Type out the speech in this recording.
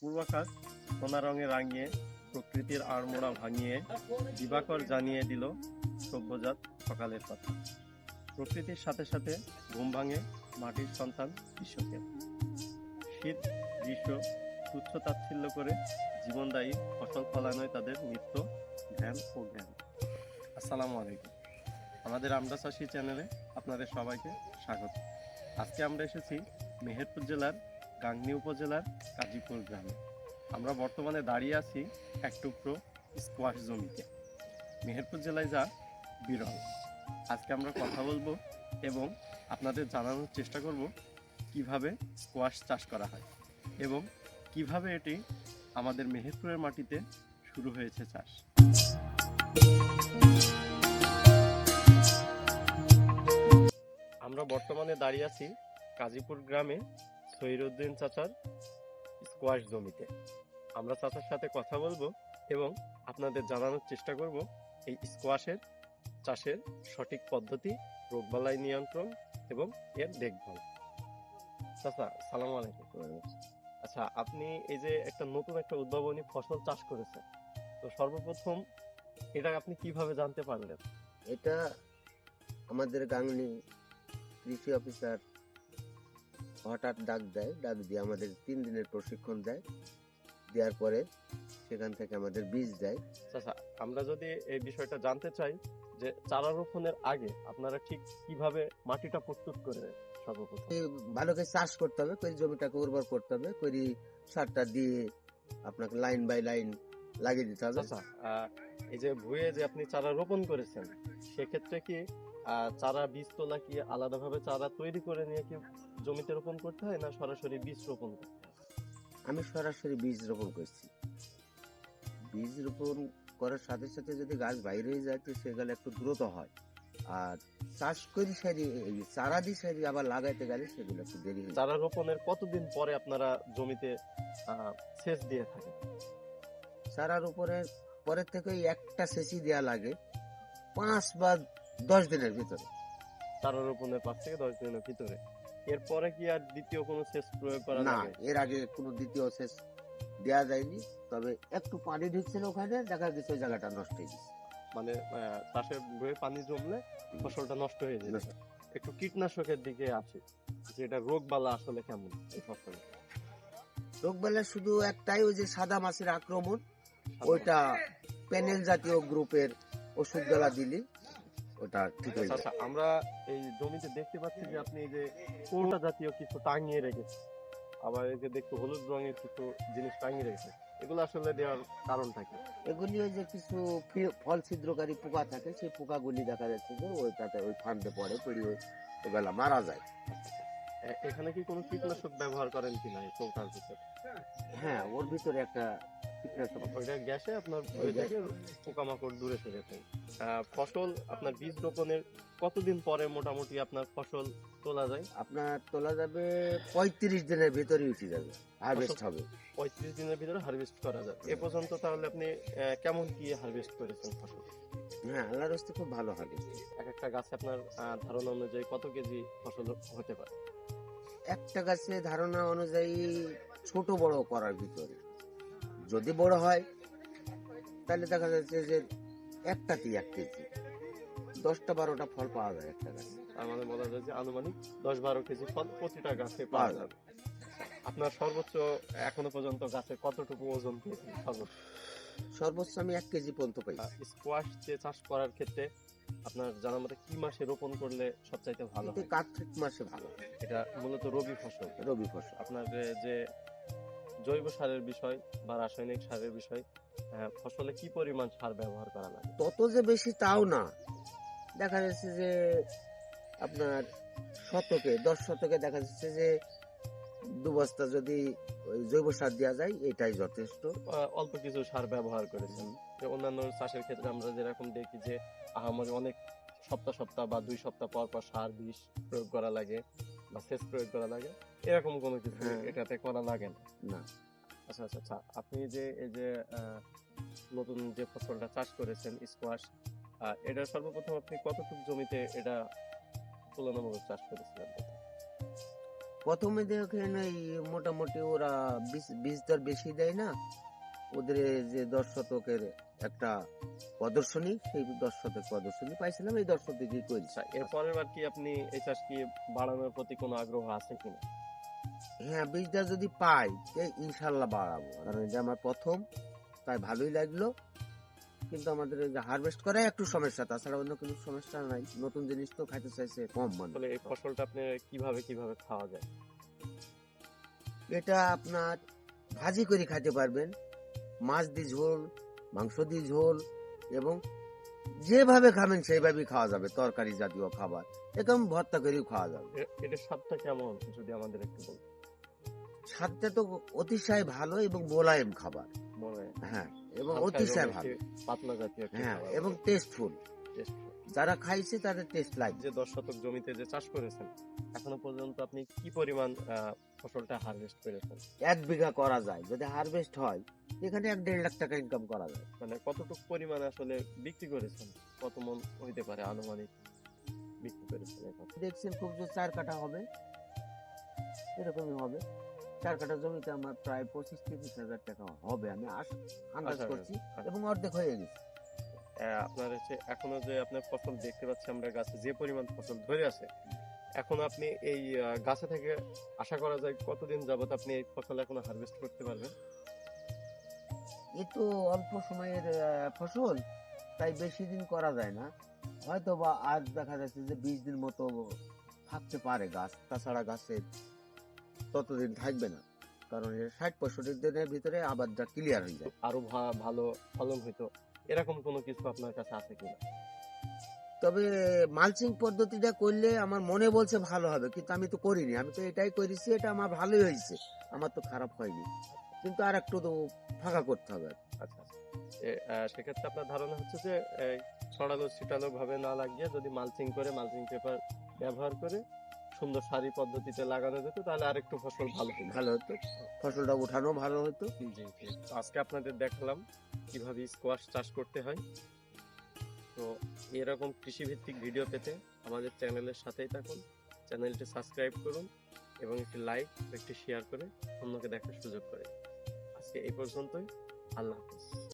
পূর্বাকাশ সোনা রঙে রাঙিয়ে, প্রকৃতির আড়মোড়া ভাঙিয়ে দিবাকর জানিয়ে দিল সভ্যজাত সকালের কথা। প্রকৃতির সাথে সাথে ঘুম ভাঙে মাটির সন্তান বিশ্বকে। শীত, গ্রীষ্ম, তুচ্ছ তাচ্ছিল্য করে জীবনদায়ী ফসল ফলানোয় তাদের নিত্য ধ্যান ও জ্ঞান। আসসালামু আলাইকুম। আমাদের আমরা চাষি চ্যানেলে আপনাদের সবাইকে স্বাগত। আজকে আমরা এসেছি মেহেরপুর জেলার গাংনী উপজেলার কাজীপুর গ্রামে। আমরা বর্তমানে দাঁড়িয়ে আছি এক টুকরো স্কোয়াশ জমিতে। মেহেরপুর জেলায় যা বিরল। আজকে আমরা কথা বলব এবং আপনাদের জানানোর চেষ্টা করব কীভাবে স্কোয়াশ চাষ করা হয় এবং কীভাবে এটি আমাদের মেহেরপুরের মাটিতে শুরু হয়েছে চাষ। আমরা বর্তমানে দাঁড়িয়ে আছি কাজীপুর গ্রামে সৈরুদ্দিন চাচার স্কোয়াশ জমিতে। আমরা চাচার সাথে কথা বলব এবং আপনাদের জানানোর চেষ্টা করব এই স্কোয়াশের চাষের সঠিক পদ্ধতি, রোগবালাই নিয়ন্ত্রণ এবং এর দেখভাল। চাচা, সালাম আলাইকুম। আচ্ছা আপনি এই যে একটা নতুন একটা উদ্ভাবনী ফসল চাষ করেছেন, তো সর্বপ্রথম এটা আপনি কীভাবে জানতে পারলেন? এটা আমাদের গাংনি কৃষি অফিসার হঠাৎ ডাক দেয় ডাক দিয়ে আমাদের তিন দিনের প্রশিক্ষণ দেয়। দেওয়ার পরে সেখান থেকে আমাদের বীজ দেয়। আচ্ছা আমরা যদি এই বিষয়টা জানতে চাই যে চারা রোপণের আগে আপনারা ঠিক কীভাবে মাটিটা প্রস্তুত করে সর্বপ্রথম? ভালো করে চাষ করতে হবে করে জমিটাকে উর্বর করতে হবে করে সারটা দিয়ে আপনাকে লাইন বাই লাইন লাগিয়ে দিতে হবে। আচ্ছা এই যে ভুয়ে যে আপনি চারা রোপণ করেছেন সেক্ষেত্রে কি চারা বীজ তোলা কি আলাদাভাবে চারা তৈরি করে নিয়ে কি জমিতে রোপণ করতে হয় না সরাসরি বীজ রোপণ করতে হয়? আমি সরাসরি বীজ রোপণ করছি। বীজ রোপণ করার সাথে সাথে যদি গাছ বাইরে যায় তো সেগুলো একটু দ্রুত হয়। আর চাষ করি সারি এই চারা দিয়ে সারি আবার লাগাইতে গেলে সেগুলো একটু দেরি হয় চারা রোপণের কতদিন পরে আপনারা জমিতে সেচ দিয়ে থাকেন? চারার উপরে পরের থেকে একটা সেচি দেওয়া লাগে। পাঁচ বা দশ দিনের ভিতরে। চারা রোপণের পাঁচ থেকে দশ দিনের ভিতরে। এরপরে কি আর দ্বিতীয় কোনো সেচ প্রয়োগ করা না এর আগে কোনো দ্বিতীয় সেচ দেওয়া যায়নি তবে একটু পানি ঢুকছিল ওখানে দেখা গেছে ওই জায়গাটা নষ্ট হয়ে গেছে। মানে আহ, চাষে বয়ে পানি জমলে ফসলটা নষ্ট হয়ে যায় একটু কীটনাশকের দিকে আছে যেটা রোগ বালা আসলে কেমন এই ফসলে? রোগবেলা শুধু একটাই ওই যে সাদা মাছের আক্রমণ ওইটা প্যানেল জাতীয় গ্রুপের ওষুধগুলা দিলি। ওটা ঠিক হয়ে আচ্ছা আচ্ছা, আমরা এই জমিতে দেখতে পাচ্ছি যে আপনি এই যে কৌটা জাতীয় কিছু টাঙিয়ে রেখেছেন। আবার এই যে দেখতে হলুদ রঙের কিছু জিনিস টাঙিয়ে রেখেছেন। এগুলো আসলে দেওয়ার কারণটা কি? এগুলি ওই যে কিছু ফল ছিদ্রকারী পোকা থাকে সেই পোকাগুলি দেখা যাচ্ছে যে ওইটাতে ওই ফান্ডে পড়ে পড়ে ওই মারা যায়। এখানে কি কোনো কীটনাশক ব্যবহার করেন কিনা এই কৌটার ভিতরে? হ্যাঁ ওর ভিতরে একটা কীটনাশক ওইটা গ্যাসে আপনার ওই থেকে পোকামাকড় দূরে সরে যায়। ফসল আপনার বীজ রোপণের কতদিন পরে মোটামুটি আপনার ফসল তোলা যায়? আপনার তোলা যাবে পঁয়ত্রিশ দিনের ভিতরে উঠে যাবে হারভেস্ট হবে। পঁয়ত্রিশ দিনের ভিতরে হারভেস্ট করা যায় এ পর্যন্ত তাহলে আপনি কেমন কি হারভেস্ট করেছেন ফসল? হ্যাঁ আল্লাহর হস্তে খুব ভালো হবে এক একটা গাছে আপনার ধারণা অনুযায়ী কত কেজি ফসল হতে পারে? একটা গাছে ধারণা অনুযায়ী ছোট বড় করার ভিতরে। যদি বড় হয় তাহলে দেখা যাচ্ছে যে একটাতেই এক কেজি। দশটা বারোটা ফল পাওয়া যায় একটা গাছে। তার মানে বলা যায় যে আনুমানিক দশ বারো কেজি ফল প্রতিটা গাছে পাওয়া যাবে। আপনার সর্বোচ্চ এখনও পর্যন্ত গাছে কতটুকু ওজন পেয়েছেন সর্বোচ্চ? সর্বোচ্চ আমি এক কেজি পর্যন্ত পাই স্কোয়াশ যে চাষ করার ক্ষেত্রে আপনার জানা মতে কি মাসে রোপণ করলে সবচাইতে ভালো হয়? কার্তিক মাসে ভালো এটা মূলত রবি ফসল। রবি ফসল। আপনার যে জৈব সারের বিষয় বা রাসায়নিক সারের বিষয় আহ, ফসলে কি পরিমাণ সার ব্যবহার করা লাগে? তত যে বেশি তাও না। দেখা যাচ্ছে যে আপনার শতকে দশ শতকে দেখা যাচ্ছে যে দু বস্তা যদি ওই জৈব সার দেওয়া যায় এটাই যথেষ্ট। অল্প কিছু সার ব্যবহার করেছেন। যে অন্যান্য চাষের ক্ষেত্রে আমরা যেরকম দেখি যে আমাদের অনেক সপ্তাহ সপ্তাহ বা দুই সপ্তাহ পর পর সার বিষ প্রয়োগ করা লাগে। বা সেচ প্রয়োগ করা লাগে? এরকম কোনো কিছু হ্যাঁ। এটাতে করা লাগে না? না। আচ্ছা আচ্ছা আচ্ছা। আপনি যে এই যে নতুন যে ফসলটা চাষ করেছেন স্কোয়াশ এটা সর্বপ্রথম আপনি কতটুকু জমিতে এটা তুলনামূলক চাষ করেছিলেন? প্রথমে দেখেন এই মোটামুটি ওরা বীজ বীজ তো বেশি দেয় না। ওদের যে দশ শতকের একটা প্রদর্শনী সেই দশ শতক প্রদর্শনী পাইছিলাম এই দশ শতকই করেছি আচ্ছা এর পরের বার কি আপনি এই চাষ কি বাড়ানোর প্রতি কোনো আগ্রহ আছে কিনা? হ্যাঁ বীজটা যদি পাই ইনশাল্লাহ বাড়াবো। কারণ এটা আমার প্রথম তাই ভালোই লাগল। কিন্তু আমাদের হারভেস্ট করাই একটু সমস্যা তাছাড়া অন্য কোনো সমস্যা নাই। নতুন জিনিস তো খাইতে চাইছে কম মানে এই ফসলটা আপনি কীভাবে কীভাবে খাওয়া যায়? এটা আপনার ভাজি করে খাইতে পারবেন। মাছ দিয়ে ঝোল মাংস দিয়ে ঝোল এবং যেভাবে খাবেন সেইভাবেই খাওয়া যাবে তরকারি জাতীয় খাবার। একদম ভর্তা করেও খাওয়া যাবে। এটা স্বাদটা কেমন যদি আমাদের একটু বল? স্বাদটা তো অতিশয় ভালো এবং মোলায়েম খাবার। হ্যাঁ এবং অতিশয় ভালো। পাতলা জাতীয় হ্যাঁ এবং টেস্টফুল Taste। যারা খাইছে তাদের টেস্ট লাগছে যে দশ শতক জমিতে যে চাষ করেছেন এখনও পর্যন্ত আপনি কি পরিমাণ ফসলটা হারভেস্ট করেছেন? এক বিঘা করা যায়। যদি হারভেস্ট হয় এখানে এক দেড় লাখ টাকা ইনকাম করা যায়। মানে কতটুকু পরিমাণ আসলে বিক্রি করেছেন? কত মন হইতে পারে আনুমানিক বিক্রি করেছেন এখন? দেখছেন খুব জোর চার কাঠা হবে। এরকমই হবে। চার কাঠা জমিতে আমার প্রায় পঁচিশ তিরিশ হাজার টাকা হবে। আমি আশ- আন্দাজ করছি আচ্ছা। এবং অর্ধেক হয়ে গেছে। আপনার হচ্ছে এখনও যে আপনার ফসল দেখতে পাচ্ছি আমরা গাছে যে পরিমাণ ফসল ধরে আছে এখন আপনি এই গাছে থেকে আশা করা যায় কতদিন যাবত আপনি এই ফসল এখনও হারভেস্ট করতে পারবেন? এ তো অল্প সময়ের ফসল তাই বেশি দিন করা যায় না। হয়তো বা আজ দেখা যাচ্ছে যে বিশ দিন মতো থাকতে পারে গাছ তাছাড়া গাছের ততদিন থাকবে না কারণ ষাট পঁয়ষট্টি দিনের ভিতরে আবারটা ক্লিয়ার হয়ে যায়। আরও ভালো ফলন হইতো। এরকম কোনো কিছু আপনার কাছে আছে কিনা? তবে মালচিং পদ্ধতিটা করলে আমার মনে বলছে ভালো হবে কিন্তু আমি তো করিনি। আমি তো এটাই করেছি এটা আমার ভালোই হয়েছে। আমার তো খারাপ হয়নি। কিন্তু আর একটু তো ফাঁকা করতে হবে। আচ্ছা আচ্ছা। সেক্ষেত্রে আপনার ধারণা হচ্ছে যে এই, ছড়ালো ছিটালো ভাবে না লাগিয়ে যদি মালচিং করে মালচিং পেপার ব্যবহার করে সুন্দর সারি পদ্ধতিতে লাগানো যেত তাহলে আরেকটু ফসল ভালো হতো। ভালো হতো। ফসলটা উঠানো ভালো হতো। জি আজকে আপনাদের দেখালাম কীভাবে স্কোয়াশ চাষ করতে হয়। তো এরকম কৃষিভিত্তিক ভিডিও পেতে আমাদের চ্যানেলের সাথেই থাকুন। চ্যানেলটি সাবস্ক্রাইব করুন এবং একটি লাইক একটি শেয়ার করে অন্যকে দেখার সুযোগ করে। আজকে এই পর্যন্তই। আল্লাহ হাফিজ।